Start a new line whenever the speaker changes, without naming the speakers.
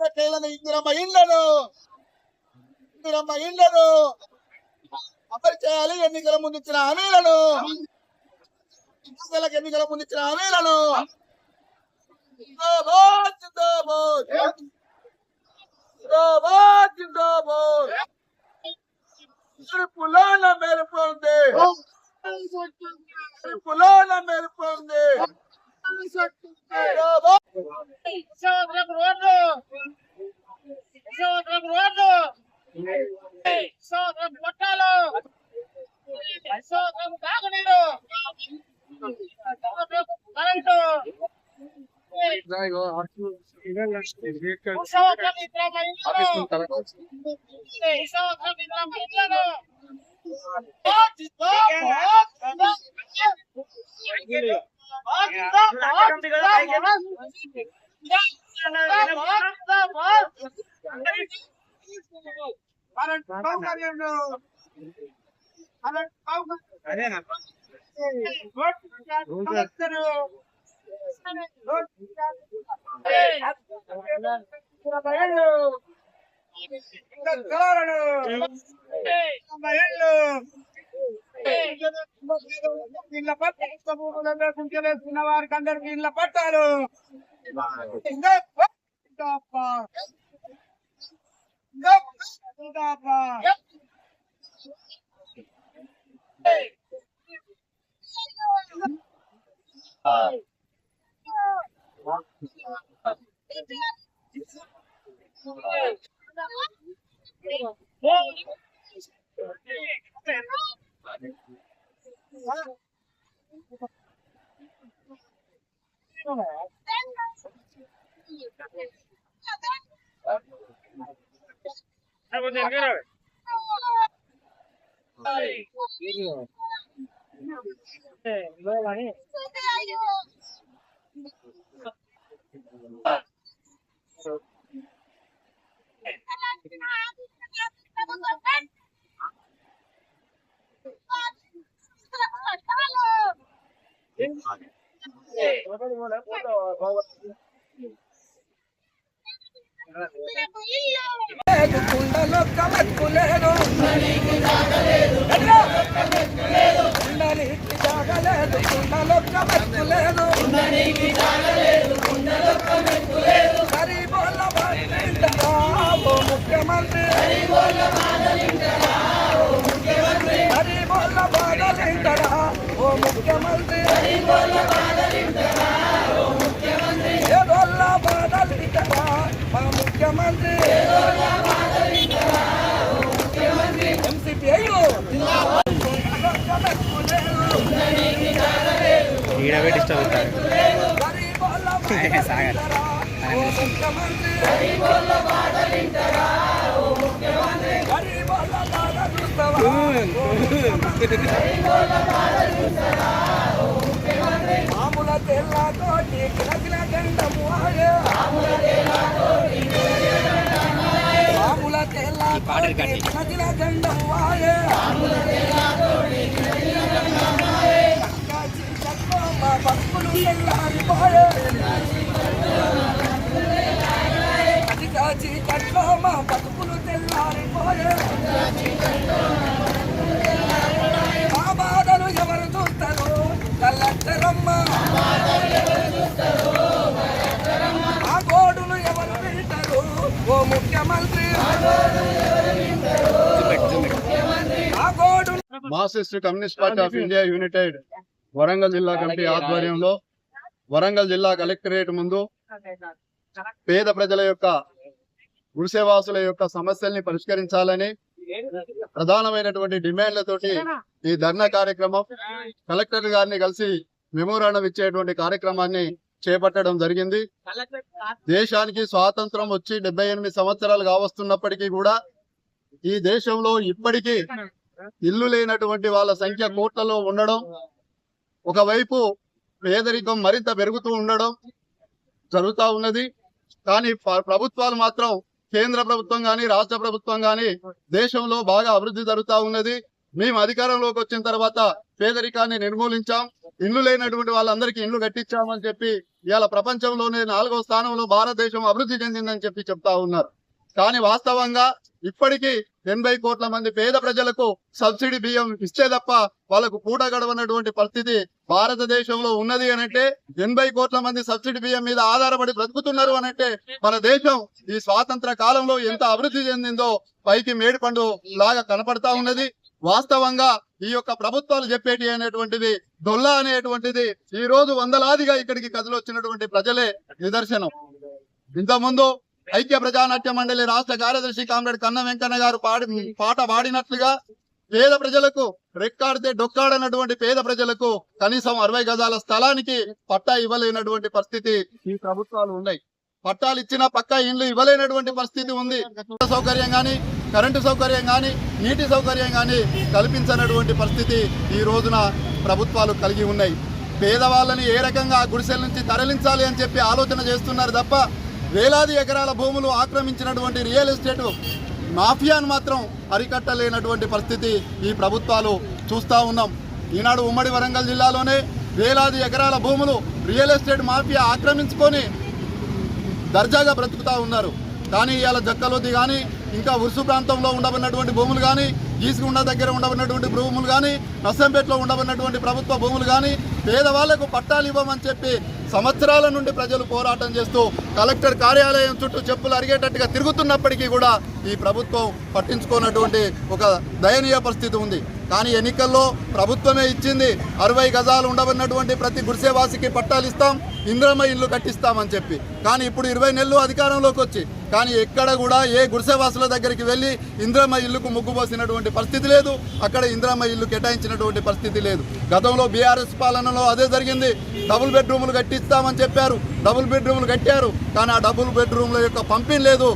పట్టాలను. ఇందిరమ్మ ఇళ్ళను. ఇందిరమ్మ ఇళ్ళను. అమలు చేయాలి ఎన్నికల ముందు ఇచ్చిన హామీలను. ఎన్నికలకు ఎన్నికల ముందు ఇచ్చిన హామీలను. జిందాబాద్ జిందాబాద్. జిందాబాద్ జిందాబాద్. పులాన మెరుపు ఉంది పులాన మెరుపు
I don't ¡Compañero! ¡Doctor!
La la. Hey, you know what I mean? కుండలో కమక్కు లేదు కుండలికి జాగలేదు కుండలో కమక్కు ముఖ్యమంత్రి ముఖ్యమంత్రి
ఈడవే డిస్టర్బ్ అవుతారు సాగర్
మామూల తెల్లతోటి కిలకిల గండము మామూల తెల్లతోటి కిలకిల గండము ఆయే. కాచి చక్కో
Marxist communist party of India united Warangal జిల్లా కమిటీ ఆధ్వర్యంలో వరంగల్ జిల్లా కలెక్టరేట్ ముందు పేద ప్రజల యొక్క గుడిసెవాసుల యొక్క సమస్యల్ని పరిష్కరించాలని ప్రధానమైనటువంటి డిమాండ్లతోటి ఈ ధర్నా కార్యక్రమం కలెక్టర్ గారిని కలిసి మెమోరాండం ఇచ్చేటువంటి కార్యక్రమాన్ని చేపట్టడం జరిగింది. దేశానికి స్వాతంత్రం వచ్చి డెబ్బై ఎనిమిది సంవత్సరాలు కావస్తున్నప్పటికీ కూడా ఈ దేశంలో ఇప్పటికీ ఇల్లు లేనటువంటి వాళ్ళ సంఖ్య కోట్లలో ఉండడం ఒకవైపు పేదరికం మరింత పెరుగుతూ ఉండడం జరుగుతూ ఉన్నది. కానీ ప్రభుత్వాలు మాత్రం కేంద్ర ప్రభుత్వం గాని రాష్ట్ర ప్రభుత్వం గాని దేశంలో బాగా అభివృద్ధి జరుగుతా ఉన్నది. మేము అధికారంలోకి వచ్చిన తర్వాత పేదరికాన్ని నిర్మూలించాం. ఇల్లు లేనటువంటి వాళ్ళందరికీ ఇల్లు కట్టించామని చెప్పి ఇవాళ ప్రపంచంలోనే నాలుగో స్థానంలో భారతదేశం అభివృద్ధి చెందిందని చెప్పి చెప్తా ఉన్నారు. కానీ వాస్తవంగా ఇప్పటికీ ఎనభై కోట్ల మంది పేద ప్రజలకు సబ్సిడీ బియ్యం ఇస్తే తప్ప వాళ్ళకు పూట గడవనటువంటి పరిస్థితి భారతదేశంలో ఉన్నది అనంటే ఎనభై కోట్ల మంది సబ్సిడీ బియ్యం మీద ఆధారపడి బ్రతుకుతున్నారు అనంటే మన దేశం ఈ స్వాతంత్ర కాలంలో ఎంత అభివృద్ధి చెందిందో పైకి మేడిపండు లాగా కనపడతా ఉన్నది. వాస్తవంగా ఈ యొక్క ప్రభుత్వాలు చెప్పేటి అనేటువంటిది దొల్ల అనేటువంటిది ఈ రోజు వందలాదిగా ఇక్కడికి కథలు వచ్చినటువంటి ప్రజలే నిదర్శనం. ఇంతకుముందు ఐక్య ప్రజానాట్య మండలి రాష్ట్ర కార్యదర్శి కామ్రేడ్ కన్న వెంకన్న గారు పాడి పాట పాడినట్లుగా పేద ప్రజలకు రెక్కాడితే డొక్కాడనటువంటి పేద ప్రజలకు కనీసం అరవై గజాల స్థలానికి పట్టా ఇవ్వలేనటువంటి పరిస్థితి ఈ ప్రభుత్వాలు ఉన్నాయి. పట్టాలు ఇచ్చినా పక్కా ఇండ్లు ఇవ్వలేనటువంటి పరిస్థితి ఉంది. సౌకర్యం కానీ కరెంటు సౌకర్యం కానీ నీటి సౌకర్యం కానీ కల్పించనటువంటి పరిస్థితి ఈ రోజున ప్రభుత్వాలు కలిగి ఉన్నాయి. పేదవాళ్ళని ఏ రకంగా గుడిసెల నుంచి తరలించాలి అని చెప్పి ఆలోచన చేస్తున్నారు తప్ప వేలాది ఎకరాల భూములు ఆక్రమించినటువంటి రియల్ ఎస్టేట్ మాఫియాను మాత్రం అరికట్టలేనటువంటి పరిస్థితి ఈ ప్రభుత్వాలు చూస్తూ ఉన్నాం. ఈనాడు ఉమ్మడి వరంగల్ జిల్లాలోనే వేలాది ఎకరాల భూములు రియల్ ఎస్టేట్ మాఫియా ఆక్రమించుకొని దర్జాగా బ్రతుకుతూ ఉన్నారు. కానీ ఇవాళ జక్కలోది కానీ ఇంకా ఉరుసు ప్రాంతంలో ఉండబడినటువంటి భూములు కానీ గీసుగుండ దగ్గర ఉండబడినటువంటి భూములు కానీ నర్సంపేటలో ఉండబడినటువంటి ప్రభుత్వ భూములు కానీ పేదవాళ్ళకు పట్టాలు ఇవ్వమని చెప్పి సంవత్సరాల నుండి ప్రజలు పోరాటం చేస్తూ కలెక్టర్ కార్యాలయం చుట్టూ చెప్పులు అరిగేటట్టుగా తిరుగుతున్నప్పటికీ కూడా ఈ ప్రభుత్వం పట్టించుకోనటువంటి ఒక దయనీయ పరిస్థితి ఉంది. కానీ ఎన్నికల్లో ప్రభుత్వమే ఇచ్చింది అరవై గజాలు ఉండబడినటువంటి ప్రతి గుడిసెవాసికి పట్టాలు ఇస్తాం ఇంద్రమ్మ ఇల్లు కట్టిస్తామని చెప్పి. కానీ ఇప్పుడు ఇరవై నెలలు అధికారంలోకి వచ్చి కానీ ఎక్కడ కూడా ఏ గుడిసెవాసుల దగ్గరికి వెళ్ళి ఇంద్రమ్మ ఇల్లుకు ముగ్గుపోసినటువంటి పరిస్థితి లేదు. అక్కడ ఇంద్రమ్మ ఇల్లు కేటాయించినటువంటి పరిస్థితి లేదు. గతంలో బీఆర్ఎస్ పాలనలో అదే జరిగింది. డబుల్ బెడ్రూములు కట్టిస్తామని చెప్పారు. డబుల్ బెడ్రూములు కట్టారు. కానీ ఆ డబుల్ బెడ్రూమ్ల యొక్క పంపిణీ లేదు.